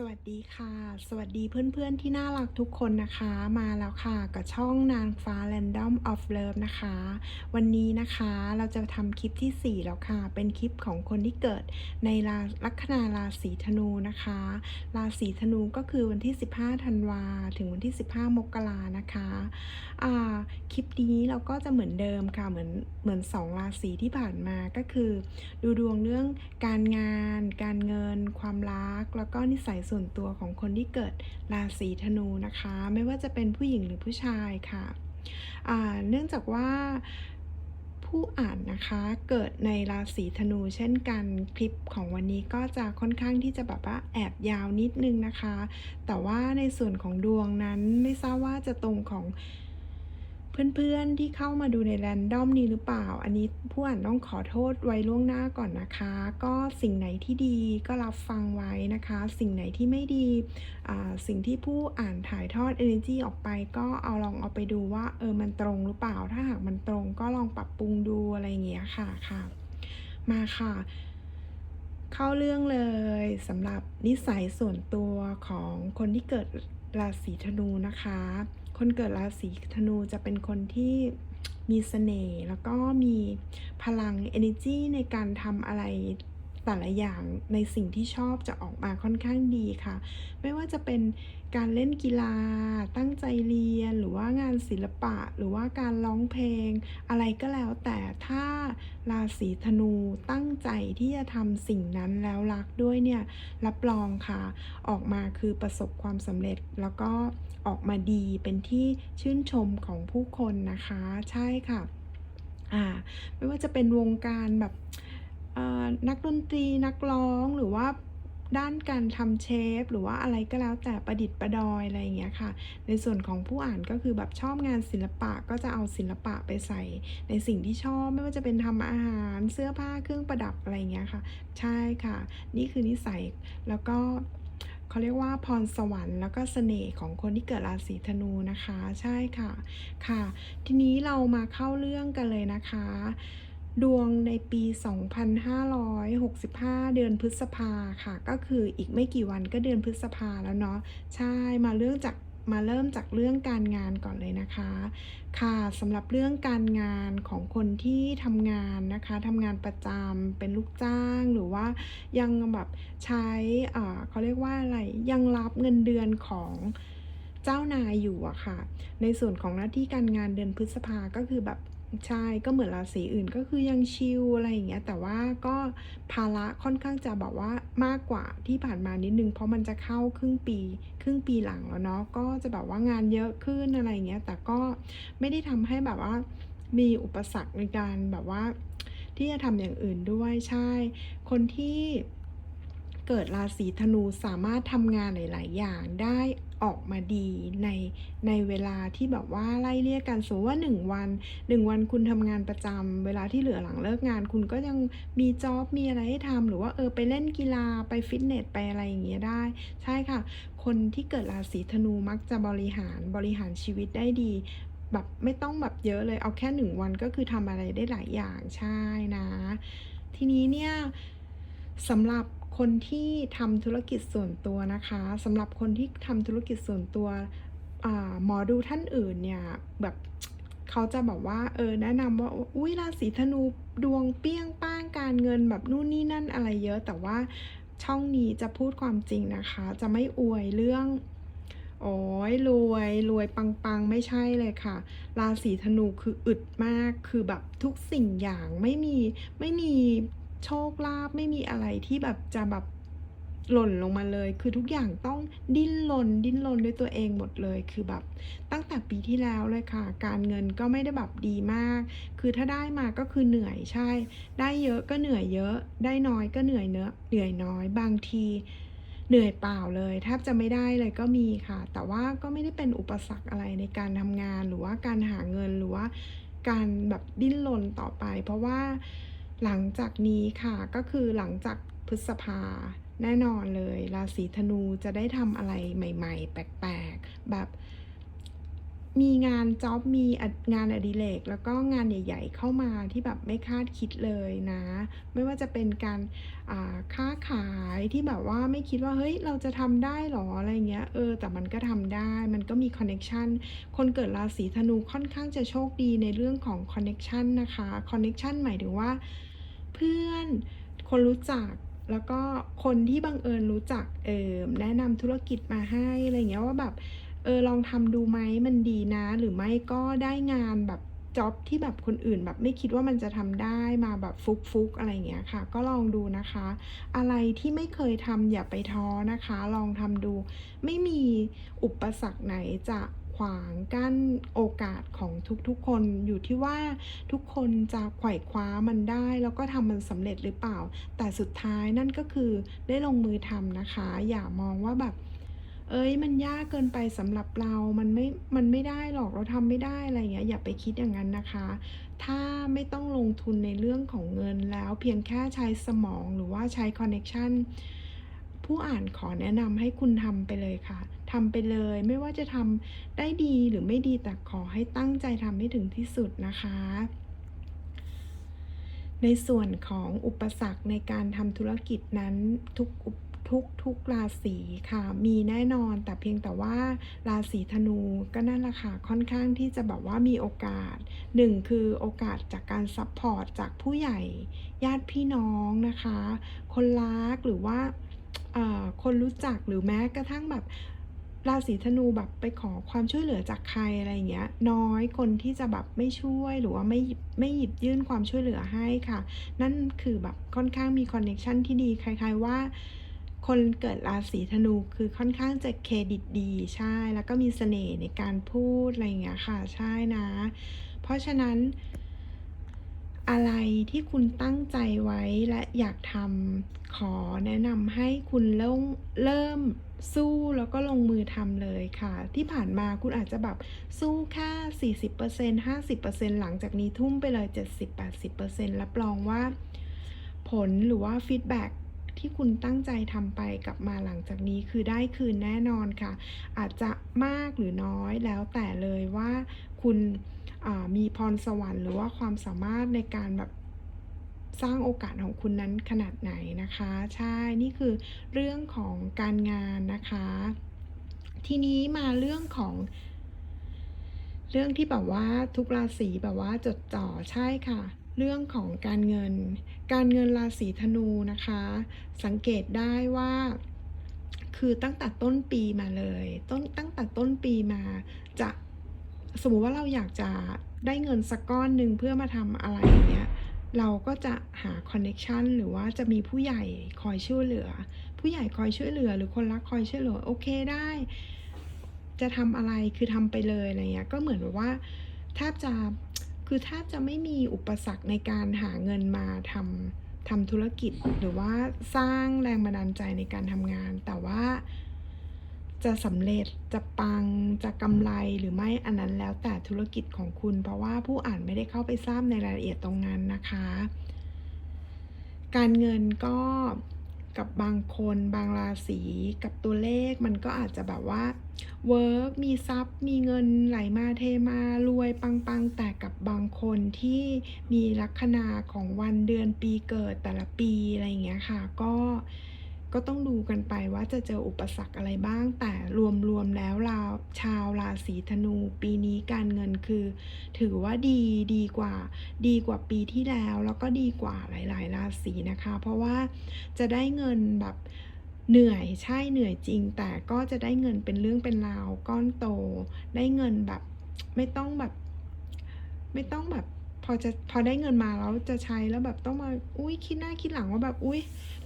สวัสดีค่ะ สวัสดีเพื่อนๆที่น่ารักทุกคนนะคะ มาแล้วค่ะกับช่องนางฟ้า Random of Love นะคะ วันนี้นะคะเราจะทำคลิปที่ 4 แล้วค่ะ เป็นคลิปของคนที่เกิดในราลัคนาราศีธนูนะคะ ราศีธนูก็คือวันที่ 15ธันวาถึงวันที่ 15 มกรานะคะอ่าคลิปนี้เราก็จะเหมือนเดิมค่ะเหมือนเหมือน 2 ราศีที่ผ่านมาก็คือ ดูดวงเรื่องการงาน การเงิน ความรักแล้วก็นิสัยส่วนตัวของคนที่เกิดราศีธนูนะคะ ไม่ว่าจะเป็นผู้หญิงหรือผู้ชายค่ะเนื่องจากว่าผู้อ่านนะคะเกิดในราศีธนูเช่นกันคลิปของวันนี้ก็จะค่อนข้างที่จะแบบว่าแอบยาวนิดนึงนะคะ แต่ว่าในส่วนของดวงนั้นไม่ทราบว่าจะตรงของ เพื่อนๆที่เข้ามาดูในแรนดอมนี้หรือเปล่า อันนี้ผู้อ่านต้องขอโทษไว้ล่วงหน้าก่อนนะคะ ก็สิ่งไหนที่ดีก็รับฟังไว้นะคะ สิ่งไหนที่ไม่ดีอ่าสิ่งที่ผู้อ่านถ่ายทอด energy ออกไป ก็เอาลองเอาไปดูว่าเออมันตรงหรือเปล่า ถ้าหากมันตรงก็ลองปรับปรุงดูอะไรอย่างเงี้ยค่ะค่ะ มาค่ะเข้าเรื่องเลยสำหรับนิสัยส่วนตัวของคนที่เกิดราศีธนูนะคะ คนเกิดราศีธนูจะเป็นคนที่มีเสน่ห์แล้วก็มีพลัง energy ในการทำอะไร แต่ละอย่างในสิ่งที่ชอบจะออกมาค่อนข้างดีค่ะ ไม่ว่าจะเป็นการเล่นกีฬา ตั้งใจเรียน หรือว่างานศิลปะ หรือว่าการร้องเพลง อะไรก็แล้วแต่ถ้าราศีธนูตั้งใจที่จะทำสิ่งนั้นแล้วรักด้วยเนี่ย รับรองค่ะ ออกมาคือประสบความสำเร็จแล้วก็ออกมาดีเป็นที่ชื่นชมของผู้คนนะคะ ใช่ค่ะ อ่า ไม่ว่าจะเป็นวงการแบบ นักดนตรีนักร้องหรือว่าด้านการทำเชฟ หรือว่าอะไรก็แล้วแต่ประดิษฐ์ประดอยอะไรอย่างเงี้ยค่ะ ในส่วนของผู้อ่านก็คือแบบชอบงานศิลปะก็จะเอาศิลปะไปใส่ ในสิ่งที่ชอบไม่ว่าจะเป็นทำอาหารเสื้อผ้าเครื่องประดับอะไรอย่างเงี้ยค่ะ ใช่ค่ะ นี่คือนิสัยแล้วก็เขาเรียกว่าพรสวรรค์แล้วก็เสน่ห์ของคนที่เกิดราศีธนูนะคะ ใช่ค่ะค่ะ ทีนี้เรามาเข้าเรื่องกันเลยนะคะ ดวงในปี 2565 เดือนพฤษภาค่ะ ก็คืออีกไม่กี่วันก็เดือนพฤษภาแล้วเนาะ ใช่ มาเรื่องจากมาเริ่มจากเรื่องการงานก่อนเลยนะคะ ค่ะสำหรับเรื่องการงานของคนที่ทำงานนะคะทำงานประจำเป็นลูกจ้างหรือว่ายังแบบใช้เขาเรียกว่าอะไรยังรับเงินเดือนของเจ้านายอยู่อะค่ะ ในส่วนของหน้าที่การงานเดือนพฤษภาก็คือแบบ ใช่ก็เหมือนราศีอื่นก็คือยังชิลอะไรอย่างเงี้ย แต่ว่าก็ภาระค่อนข้างจะแบบว่ามากกว่าที่ผ่านมานิดนึง เพราะมันจะเข้าครึ่งปี ครึ่งปีหลังแล้วเนาะก็จะแบบว่างานเยอะขึ้นอะไรอย่างเงี้ย แต่ก็ไม่ได้ทำให้แบบว่ามีอุปสรรคในการแบบว่า ที่จะทำอย่างอื่นด้วยใช่ คนที่ เกิดราศีธนูสามารถทำงานหลาย ๆ อย่างได้ออกมาดีในในเวลาที่แบบว่าไล่เรียกกันสมมติว่า 1 วัน 1 วันคุณทำงานประจำเวลาที่เหลือหลังเลิกงาน คุณก็ยังมีจ็อบมีอะไรให้ทำหรือว่าเออไปเล่นกีฬาไปฟิตเนสไปอะไรอย่างเงี้ยได้ ใช่ค่ะ คนที่เกิดราศีธนูมักจะบริหารบริหารชีวิตได้ดีแบบไม่ต้องแบบเยอะเลยเอาแค่หนึ่งวันก็คือทำอะไรได้หลายอย่างใช่นะ ทีนี้เนี่ยสำหรับ คนที่ทำธุรกิจส่วนตัวนะคะสำหรับคนที่ทำธุรกิจส่วนตัวหมอดูท่านอื่นเนี่ยแบบเขาจะแบบว่าเออแนะนำว่าอุ้ยราศีธนูดวงเปี้ยงป้างการเงินแบบนู่นนี่นั่นอะไรเยอะแต่ว่าช่องนี้จะพูดความจริงนะคะ จะไม่อวยเรื่องโอ้ยรวยรวยปังปังไม่ใช่เลยค่ะ ราศีธนูคืออึดมากคือแบบทุกสิ่งอย่างไม่มีไม่มี โชคลาภไม่มีอะไรที่แบบจะแบบหล่นลงมาเลย คือทุกอย่างต้องดิ้นรนดิ้นรนด้วยตัวเองหมดเลย คือแบบตั้งแต่ปีที่แล้วเลยค่ะ การเงินก็ไม่ได้แบบดีมาก คือถ้าได้มาก็คือเหนื่อยใช่ ได้เยอะก็เหนื่อยเยอะ ได้น้อยก็เหนื่อยเนอะเหนื่อยน้อย บางทีเหนื่อยเปล่าเลยแทบจะไม่ได้เลยก็มีค่ะ แต่ว่าก็ไม่ได้เป็นอุปสรรคอะไรในการทำงานหรือว่าการหาเงินหรือว่าการแบบดิ้นรนต่อไป เพราะว่า หลังจากนี้ค่ะก็คือหลังจากพฤษภาแน่นอนเลยราศีธนูจะได้ทำอะไรใหม่ ๆ แปลกๆ แบบ มีงานจ็อบมีงานอดิเรกแล้วก็งานใหญ่ ๆ เข้ามาที่แบบไม่คาดคิดเลยนะ ไม่ว่าจะเป็นการค้าขายที่แบบว่าไม่คิดว่าเฮ้ยเราจะทำได้เหรอ?อะไรเงี้ยเออแต่มันก็ทำได้มันก็มีคอนเน็กชันคนเกิดราศีธนูค่อนข้างจะโชคดีในเรื่องของคอนเน็กชันนะคะคอนเน็กชันหมายถึงว่า เพื่อน คนรู้จักแล้วก็คนที่บังเอิญรู้จักเออแนะนำธุรกิจมาให้อะไรเงี้ยว่าแบบเออลองทำดูไหม?มันดีนะ หรือไม่ก็ได้งานแบบจ็อบที่แบบคนอื่นแบบไม่คิดว่ามันจะทำได้มาแบบฟลุกๆอะไรเงี้ยค่ะ ก็ลองดูนะคะ อะไรที่ไม่เคยทำอย่าไปท้อนะคะ ลองทำดู ไม่มีอุปสรรคไหนจะ ขวางกั้นโอกาสของทุกๆคนอยู่ที่ว่าทุกคนจะไขว่คว้ามันได้ แล้วก็ทำมันสำเร็จหรือเปล่า แต่สุดท้ายนั่นก็คือได้ลงมือทำนะคะ อย่ามองว่าแบบเฮ้ยมันยากเกินไปสำหรับเรา มันไม่ มันไม่ได้หรอก เราทำไม่ได้อะไรอย่างเงี้ย อย่าไปคิดอย่างงั้นนะคะ ถ้าไม่ต้องลงทุนในเรื่องของเงินแล้วเพียงแค่ใช้สมองหรือว่าใช้คอนเน็กชันผู้อ่านขอแนะนำให้คุณทำไปเลยค่ะ ทำไปเลย ไม่ว่าจะทำได้ดีหรือไม่ดีแต่ขอให้ตั้งใจทำให้ถึงที่สุดนะคะในส่วนของอุปสรรคในการทำธุรกิจนั้นทุกอุปทุกราศีค่ะ มีแน่นอนแต่เพียงแต่ว่าราศีธนูก็นั่นแหละค่ะ ค่อนข้างที่จะแบบว่ามีโอกาส1คือโอกาสจากการซัปพอร์ตจากผู้ใหญ่ญาติพี่น้องนะคะ คนรักหรือว่าคนรู้จักหรือแม้กระทั่งแบบ ราศีธนูแบบไปขอความช่วยเหลือจากใครอะไรเงี้ย น้อยคนที่จะแบบไม่ช่วยหรือว่าไม่ไม่หยิบยื่นความช่วยเหลือให้ค่ะ นั่นคือแบบค่อนข้างมีคอนเน็ชันที่ดีคล้ายๆว่าคนเกิดราศีธนูคือค่อนข้างจะเครดิตดีใช่ แล้วก็มีเสน่ห์ในการพูดอะไรอย่างเงี้ยค่ะ ใช่นะ เพราะฉะนั้น อะไรที่คุณตั้งใจไว้และอยากทำขอแนะนำให้คุณเริ่มเริ่มสู้แล้วก็ลงมือทำเลยค่ะ ที่ผ่านมาคุณอาจจะแบบสู้แค่ 40% 50%หลังจากนี้ทุ่มไปเลย 70-80%รับรองว่า ผลหรือว่าฟีดแบ็กที่คุณตั้งใจทำไปกลับมาหลังจากนี้คือได้คืนแน่นอนค่ะ อาจจะมากหรือน้อยแล้วแต่เลยว่า คุณมีพรสวรรค์หรือว่าความสามารถในการแบบสร้างโอกาสของคุณนั้นขนาดไหนนะคะ ใช่นี่คือเรื่องของการงานนะคะ ทีนี้มาเรื่องของ เรื่องที่แบบว่าทุกราศีแบบว่าจดจ่อใช่ค่ะ เรื่องของการเงิน การเงินราศีธนูนะคะ สังเกตได้ว่าคือตั้งแต่ต้นปีมาเลย ต้นตั้งแต่ต้นปีมาจะ สมมุติว่าเราอยากจะได้เงินสักก้อนหนึ่งเพื่อมาทำอะไรอย่างเงี้ยเราก็จะหาคอนเน็กชันหรือว่าจะมีผู้ใหญ่คอยช่วยเหลือ ผู้ใหญ่คอยช่วยเหลือ หรือคนรักคอยช่วยเหลือโอเคได้ จะทำอะไรคือทำไปเลยอะไรเงี้ยก็เหมือนแบบว่าแทบจะคือแทบจะไม่มีอุปสรรคในการหาเงินมาทำทำธุรกิจหรือว่าสร้างแรงบันดาลใจในการทำงาน แต่ว่า จะสำเร็จจะปังจะกำไรหรือไม่อันนั้นแล้วแต่ธุรกิจของคุณ เพราะว่าผู้อ่านไม่ได้เข้าไปทราบในรายละเอียดตรงนั้นนะคะ การเงินก็กับบางคนบางราศีกับตัวเลขมันก็อาจจะแบบว่าเวิร์กมีทรัพย์ มีเงินไหลมาเทมารวยปังๆ แต่กับบางคนที่มีลัคนาของวันเดือนปีเกิดแต่ละปีอะไรอย่างเงี้ยค่ะ ก็ ก็ต้องดูกันไปว่าจะเจออุปสรรคอะไรบ้าง แต่รวมๆแล้วราชาวราศีธนู ปีนี้การเงินคือ ถือว่าดีดีกว่า ดีกว่าปีที่แล้ว แล้วก็ดีกว่าหลาย ๆ ราศีนะคะ เพราะว่าจะได้เงินแบบเหนื่อยใช่เหนื่อยจริง แต่ก็จะได้เงินเป็นเรื่องเป็นราวก้อนโต ได้เงินแบบไม่ต้องแบบ ไม่ต้องแบบพอจะพอได้เงินมาแล้วจะใช้แล้วแบบต้องมาอุ๊ยคิดหน้าคิดหลังว่าแบบอุ๊ย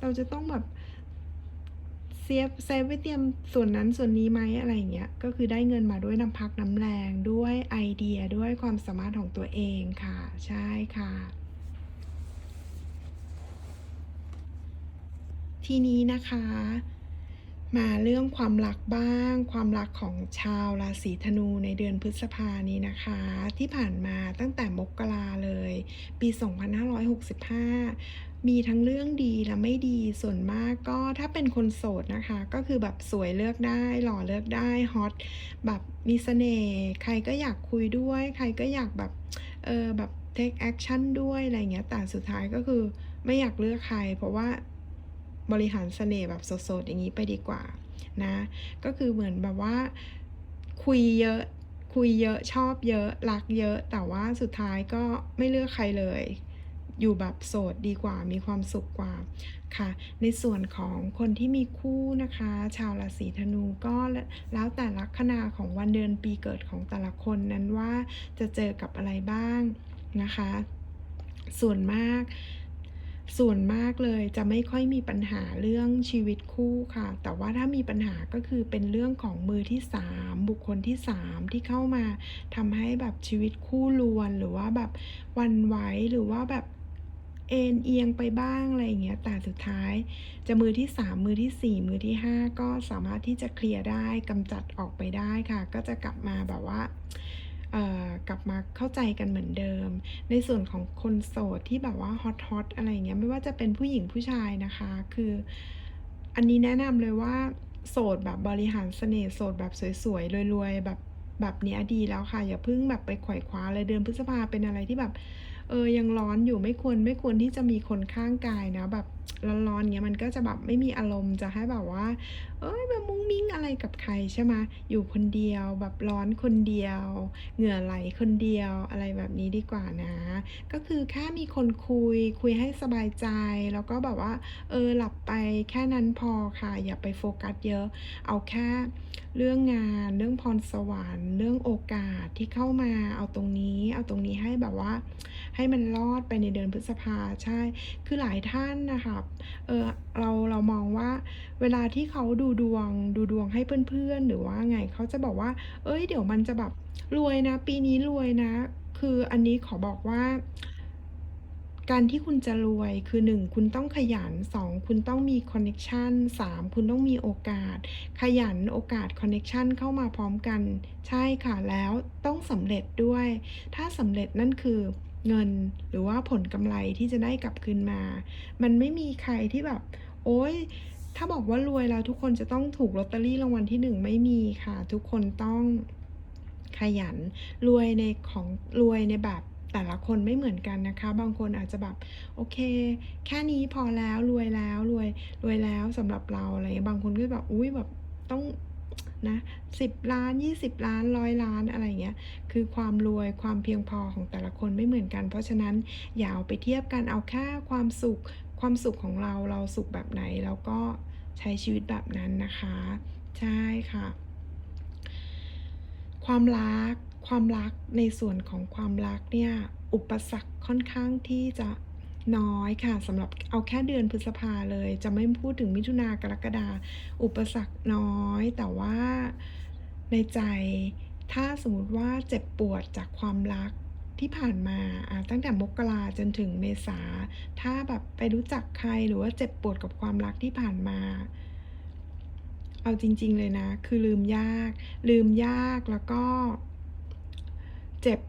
เราจะต้องแบบ เซฟเซฟไว้เตรียมส่วนนั้นส่วนนี้ไหมอะไรอย่างเงี้ยก็คือได้เงินมาด้วยน้ำพักน้ำแรงด้วยไอเดียด้วยความสามารถของตัวเองค่ะ ใช่ค่ะ ทีนี้นะคะ มาเรื่องความรักบ้าง ความรักของชาวราศีธนูในเดือนพฤษภานี้นะคะ ที่ผ่านมาตั้งแต่มกราเลย ปี 2565 มีทั้งเรื่องดีและไม่ดีส่วนมากก็ถ้าเป็นคนโสดนะคะ ก็คือแบบสวยเลือกได้ หล่อเลือกได้ฮอตแบบมีเสน่ห์ใครก็อยากคุยด้วย ใครก็อยากแบบเออแบบเทกแอกชันด้วยอะไรอย่างเงี้ยแต่สุดท้ายก็คือไม่อยากเลือกใคร เพราะว่าบริหารเสน่ห์แบบโสดๆอย่างงี้ไปดีกว่านะก็คือเหมือนแบบว่าคุยเยอะคุยเยอะชอบเยอะรักเยอะ แต่ว่าสุดท้ายก็ไม่เลือกใครเลย อยู่แบบโสดดีกว่ามีความสุขกว่าค่ะ ในส่วนของคนที่มีคู่นะคะ ชาวราศีธนูก็แล้วแต่ลัคนาของวันเดือนปีเกิดของแต่ละคนนั้นว่าจะเจอกับอะไรบ้างนะคะ ส่วนมากส่วนมากเลยจะไม่ค่อยมีปัญหาเรื่องชีวิตคู่ค่ะ แต่ว่าถ้ามีปัญหาก็คือเป็นเรื่องของมือที่ 3 บุคคลที่ 3 ที่เข้ามาทำให้แบบชีวิตคู่รวนหรือว่าแบบวันไหวหรือว่าแบบ เอ็นเอียงไปบ้างอะไรอย่างเงี้ยแต่สุดท้าย จะมือที่ 3 มือที่ 4 มือที่ 5 ก็สามารถที่จะเคลียร์ได้กำจัดออกไปได้ค่ะ ก็จะกลับมาแบบว่ากลับมาเข้าใจกันเหมือนเดิม ในส่วนของคนโสดที่แบบว่าฮอตๆอตอะไรเงี้ยไม่ว่าจะเป็นผู้หญิงผู้ชายนะคะ คือ อันนี้แนะนำเลยว่าโสดแบบบริหารเสน่ห์โสดแบบสวยๆรวยๆแบบแบบนี้ดีแล้วค่ะ อย่าเพิ่งแบบไปไขว่คว้าเลยเดือนพฤษภาเป็นอะไรที่แบบ เออยังร้อนอยู่ไม่ควรไม่ควรที่จะมีคนข้างกายนะแบบร้อนๆเงี้ยมันก็จะแบบไม่มีอารมณ์จะให้แบบว่าเฮ้ยมามุ้งมิ้งอะไรกับใครใช่ไหมอยู่คนเดียวแบบร้อนคนเดียว เหงื่อไหลคนเดียวอะไรแบบนี้ดีกว่านะ ก็คือแค่มีคนคุยคุยให้สบายใจ แล้วก็แบบว่า เออหลับไปแค่นั้นพอค่ะ อย่าไปโฟกัสเยอะ เอาแค่เรื่องงานเรื่องพรสวรรค์ เรื่องโอกาสที่เข้ามาเอาตรงนี้ เอาตรงนี้ให้แบบว่า ให้มันรอดไปในเดือนพฤษภาใช่ คือหลายท่านนะคะเออเราเรามองว่า เวลาที่เขาดูดวงดูดวงให้เพื่อนๆ หรือว่าไงเขาจะบอกว่าเฮ้ยเดี๋ยวมันจะแบบรวยนะ ปีนี้รวยนะ คืออันนี้ขอบอกว่าการที่คุณจะรวยคือ 1 คุณต้องขยัน 2 คุณต้องมีคอนเน็กชัน 3 คุณต้องมีโอกาส ขยันโอกาสคอนเน็กชันเข้ามาพร้อมกัน ใช่ค่ะแล้วต้องสำเร็จด้วย ถ้าสำเร็จนั่นคือ เงินหรือว่าผลกำไรที่จะได้กลับคืนมา มันไม่มีใครที่แบบ โอ๊ยถ้าบอกว่ารวยแล้วทุกคนจะต้องถูกลอตเตอรี่รางวัลที่1ไม่มีค่ะ ทุกคนต้องขยันรวยในของรวยในแบบแต่ละคนไม่เหมือนกันนะคะ บางคนอาจจะแบบโอเค แค่นี้พอแล้วรวยแล้วรวยรวยแล้วสำหรับเราอะไรบางคนก็แบบอุ๊ยแบบต้อง นะ10ล้าน 20 ล้าน100ล้านอะไรเงี้ยคือความรวยความเพียงพอของแต่ละคนไม่เหมือนกัน เพราะฉะนั้นอย่าเอาไปเทียบกันเอาแค่ความสุขความสุขของเราเราสุขแบบไหนเราก็ใช้ชีวิตแบบนั้นนะคะ ใช่ค่ะ ความรักความรักในส่วนของความรักเนี่ยอุปสรรคค่อนข้างที่จะ น้อยค่ะสำหรับเอาแค่เดือนพฤษภาเลย จะไม่พูดถึงมิถุนากรกฎาอุปสรรคน้อย แต่ว่าในใจถ้าสมมติว่าเจ็บปวดจากความรักที่ผ่านมาอ่าตั้งแต่มกราจนถึงเมษา ถ้าแบบไปรู้จักใครหรือว่าเจ็บปวดกับความรักที่ผ่านมา เอาจริง ๆ เลยนะ คือลืมยาก ลืมยากแล้วก็ เจ็บ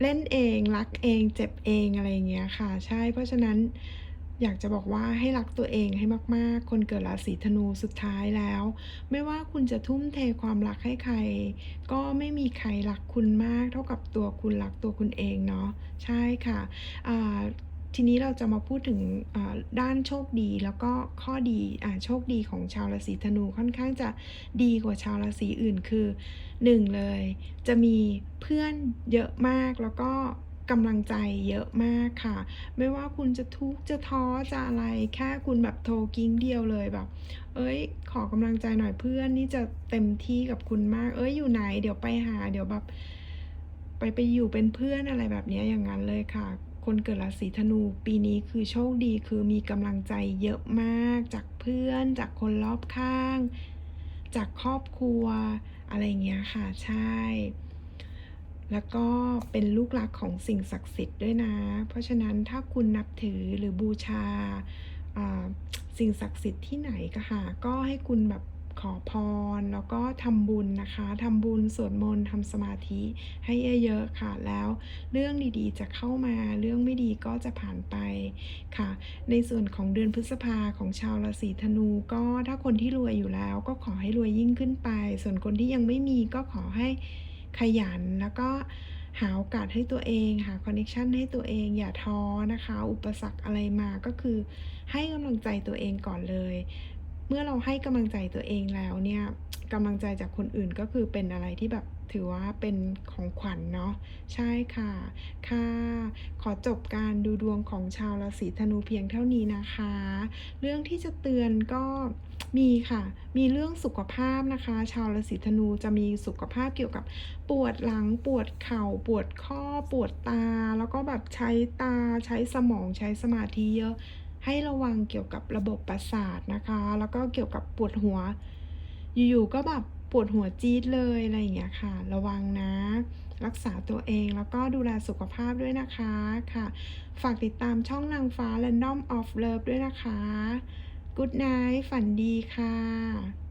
เล่นเอง รักเอง เจ็บเองอะไรเงี้ยค่ะ ใช่ เพราะฉะนั้นอยากจะบอกว่าให้รักตัวเองให้มาก ๆ คนเกิดราศีธนูสุดท้ายแล้ว ไม่ว่าคุณจะทุ่มเทความรักให้ใคร ก็ไม่มีใครรักคุณมากเท่ากับตัวคุณรักตัวคุณเองเนาะใช่ค่ะอ่า ทีนี้เราจะมาพูดถึงด้านโชคดีแล้วก็ข้อดีอโชคดีของชาวราศีธนูค่อนข้างจะดีกว่าชาวราศีอื่นคือ 1 เลย จะมีเพื่อนเยอะมากแล้วก็กำลังใจเยอะมากค่ะ ไม่ว่าคุณจะทุกข์จะท้อจะอะไรแค่คุณแบบโทรกิ๊งเดียวเลยแบบเฮ้ย ขอกำลังใจหน่อยเพื่อนนี่จะเต็มที่กับคุณมากเฮ้ยอยู่ไหน เดี๋ยวไปหา เดี๋ยวแบบ ไปไปอยู่เป็นเพื่อนอะไรแบบนี้อย่างงั้นเลยค่ะ คนเกิดราศีธนูปีนี้คือโชคดีคือมีกำลังใจเยอะมาก จากเพื่อน จากคนรอบข้าง จากครอบครัว อะไรเงี้ยค่ะใช่ แล้วก็เป็นลูกรักของสิ่งศักดิ์สิทธิ์ด้วยนะ เพราะฉะนั้นถ้าคุณนับถือหรือบูชาอ่าสิ่งศักดิ์สิทธิ์ที่ไหนก็ค่ะ ก็ให้คุณแบบ ขอพร แล้วก็ทำบุญนะคะทำบุญสวดมนต์ทำสมาธิให้เยอะๆค่ะ แล้วเรื่องดีๆจะเข้ามาเรื่องไม่ดีก็จะผ่านไปค่ะ ในส่วนของเดือนพฤษภาของชาวราศีธนู ก็ถ้าคนที่รวยอยู่แล้ว ก็ขอให้รวยยิ่งขึ้นไป ส่วนคนที่ยังไม่มีก็ขอให้ขยันแล้วก็หาโอกาสให้ตัวเองหาคอนเน็กชันให้ตัวเองอย่าท้อนะคะ อุปสรรคอะไรมาก็คือให้กำลังใจตัวเองก่อนเลย เมื่อเราให้กำลังใจตัวเองแล้วเนี่ยกำลังใจจากคนอื่นก็คือเป็นอะไรที่แบบถือว่าเป็นของขวัญเนาะใช่ค่ะ ค่ะ ขอจบการดูดวงของชาวราศีธนูเพียงเท่านี้นะคะ เรื่องที่จะเตือนก็มีค่ะ มีเรื่องสุขภาพนะคะ ชาวราศีธนูจะมีสุขภาพเกี่ยวกับปวดหลังปวดเข่า ปวดข้อปวดตา แล้วก็แบบใช้ตาใช้สมองใช้สมาธิเยอะ ให้ระวังเกี่ยวกับระบบประสาทนะคะ แล้วก็เกี่ยวกับปวดหัว อยู่ๆก็แบบปวดหัวจี๊ดเลยอะไรอย่างเงี้ยค่ะ ระวังนะ รักษาตัวเองแล้วก็ดูแลสุขภาพด้วยนะคะค่ะ ฝากติดตามช่องนางฟ้า Random of Love ด้วยนะคะ Good night ฝันดีค่ะ